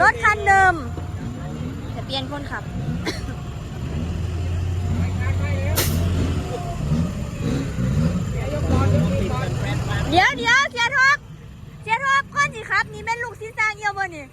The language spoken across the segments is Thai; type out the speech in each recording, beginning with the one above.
รถคันเดิมแต่เปลี่ยนคนขับ เดี๋ยวเดี๋ยวเสียท็อปเสียท็อปก้อนสิครับ นี่เป็นลูกชิ้นสร้างเอียวบ่นี่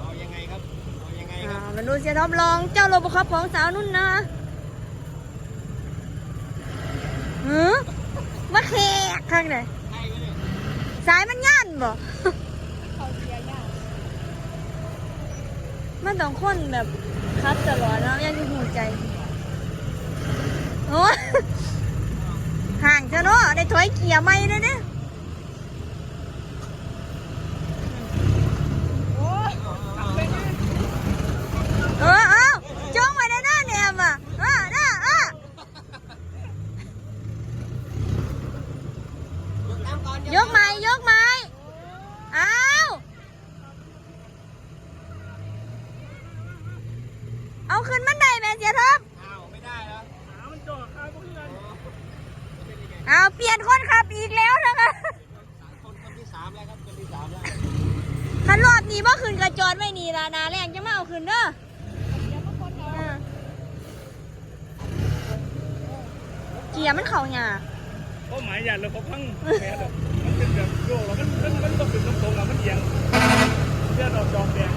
เอายังไงครับเอายังไงคอ่ารับมาดูเสียท็อปลองเจ้าโรบคอปของสาวนุ่นนะ หือมาแขกข้างไหนสายมันย่านบ่มันต้องคนแบบคัดตลอดแล้วยังจะหูใจโอ้ห่างจะเนาะได้ถอยเกียร์ไม่เลยเนี่ยเออเอาจ้องไว้ในหน้าแนมอะเออหน้าอะ ยกน้ำก่อน ยกไม้ยกไม้เอาเอาขึ้นบันไดแม่เสียท็อป อ้าวไม่ได้แล้วหามันจอดคาเพื่อน เอาเปลี่ยนคนขับอีกแล้วนะคะ คนคนที่สามแล้วครับคนที่สามแล้ว คั นี้บ่ขึ้นกระจอดไม่นี่ละนาแรงจะมาเอาคืนเด้ออ่าเกียร์มันเข่าหยาก็หมายอย่างเลยเขาพังแพ้แบบมันเป็นแบบโยกแล้วมันมันมันต้องเป็นตรงๆแล้วมันเอียงเลือดออกดอกแดง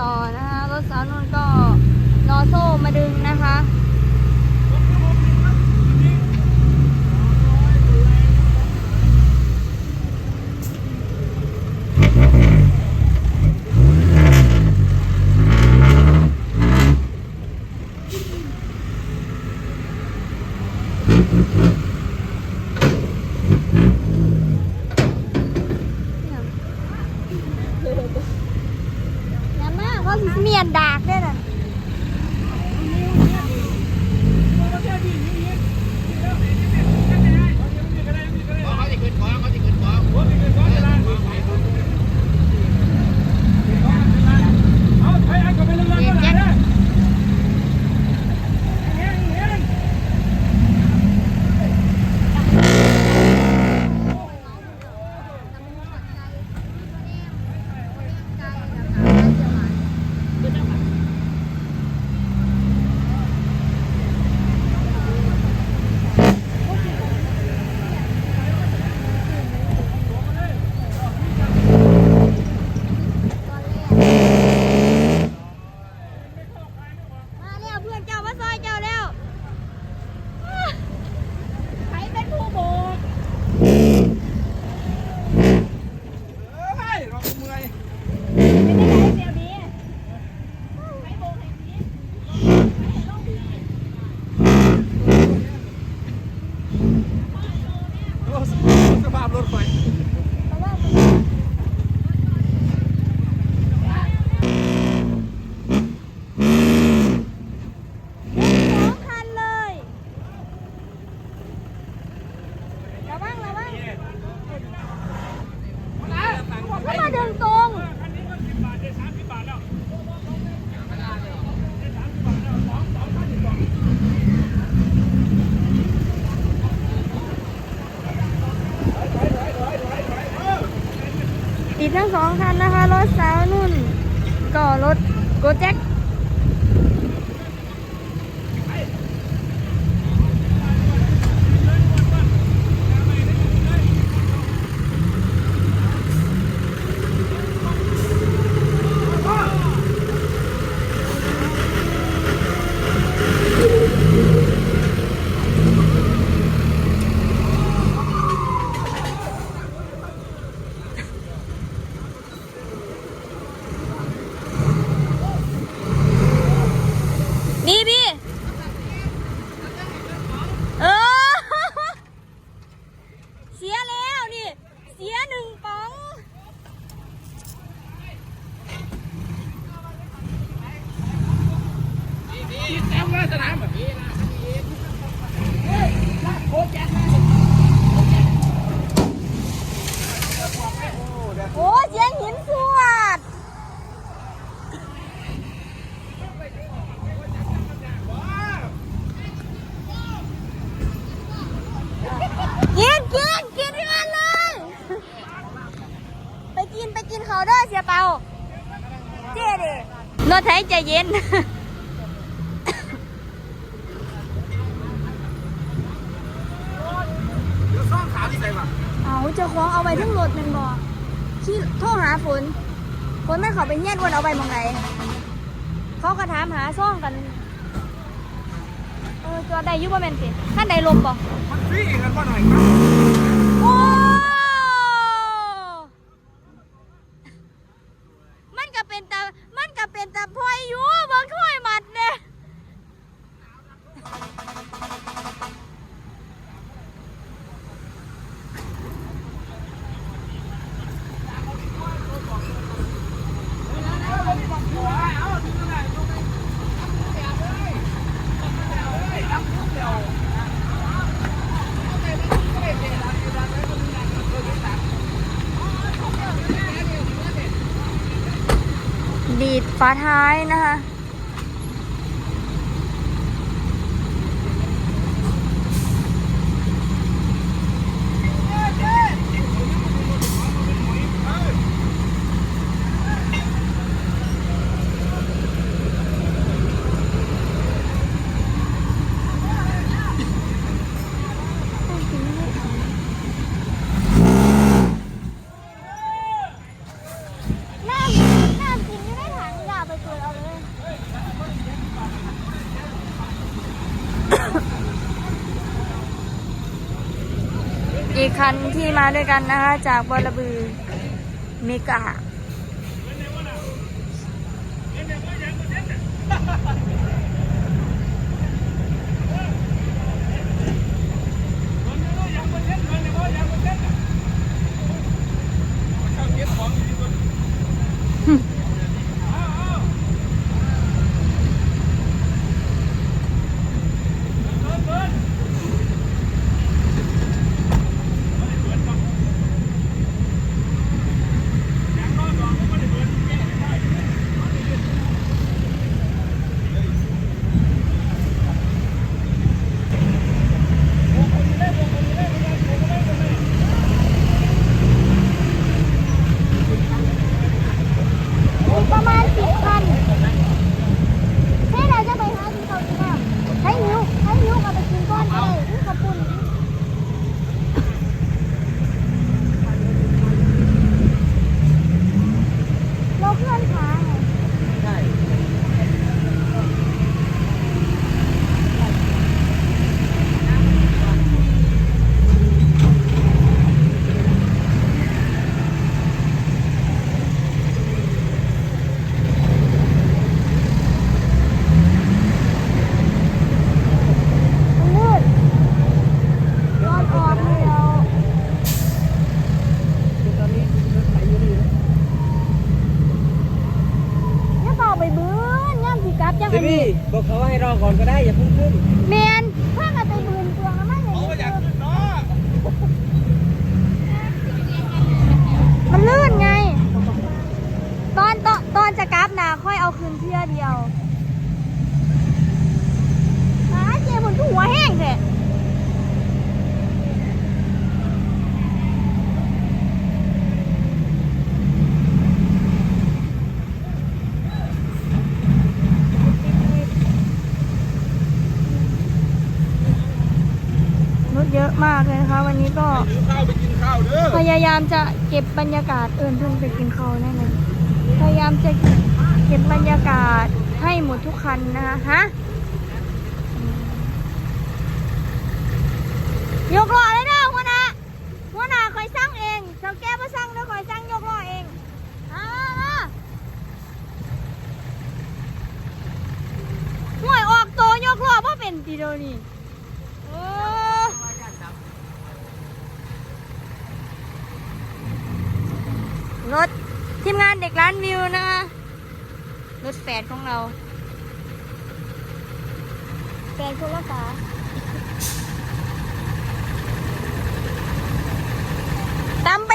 ต่อนะคะรถสาวนุ่นก็รอโซ่มาดึงนะคะ Mm-hmm. ติดทั้งสองคันนะคะ รถสาวนุ่น ก็รถโกแจ็คนี่พี่ เออ เสียแล้วนี่ เสียหนึ่งป๋อง แต้มว่าสนามแบบนี้ โอ้เสียงหินสวดกินกินกินที่มันเลย ไปกินไปกินเขาเด้อเสียเปาเจ๊ดิรถไถใจเย็น เดี๋ยวซ่องขาที่ไหนมา เจ้าของเอาไว้ทั้งรถแมันบอที่โทรหาฝนฝนไม่เขาไปเงียดวนเอาไปมองไหนเขาก็ถามหาซ่องกันเออจอดได้อยุบว่าแมนสิท่านใดลมบ่มันฟรีกันบ่หน่อยครับ โอ้มันก็เป็นตามันก็เป็นตาพลอยอยู่บางถ้วยหมัดเนี่ย ดีดฝาท้ายนะคะ น้ำน้ำกินอยู่ในถังอย่าไปเปิดเอาเลย อีกคัน ที่มาด้วยกันนะคะ จากบอระบือเมกาอีกประมาณสิบคันให้เราจะไปหาที่เขาดีมากให้นิ้วให้นิ้วกับไปกินก้อนก็ได้นี่ขอบคุณเราเคลื่อนขาไง ใช่ มันมืดนอนออกเดียว ตอนนี้รถไถอยู่นี่นะ อย่าเป่าไปเบื้อนย่ำสิกลับจัง เดี๋ อั ยวน นี้ พี่บอก เขาให้รอก่อนก็ได้อย่าเพิ่งขึ้นเมียนถ้ากันไปบืนเปลืองแล้วมันอย่างเขานี้ก็อยากขึ้นเนาะมันลื่นไง ตอนตอนตอนจะกราฟนาค่อยเอาคืนเที่ยเดียวหาเจมันก็หัวแห้งเถอะ วันนี้ก็หิวข้าวไปกินข้าวเด้อพยายามจะเก็บบรรยากาศเอิญเพิ่งไปกินข้าวแน่นอนพยายามจะเก็บบรรยากาศให้หมดทุกคันนะคะฮะยกล้อ แกงทั่วฟ้าตำไป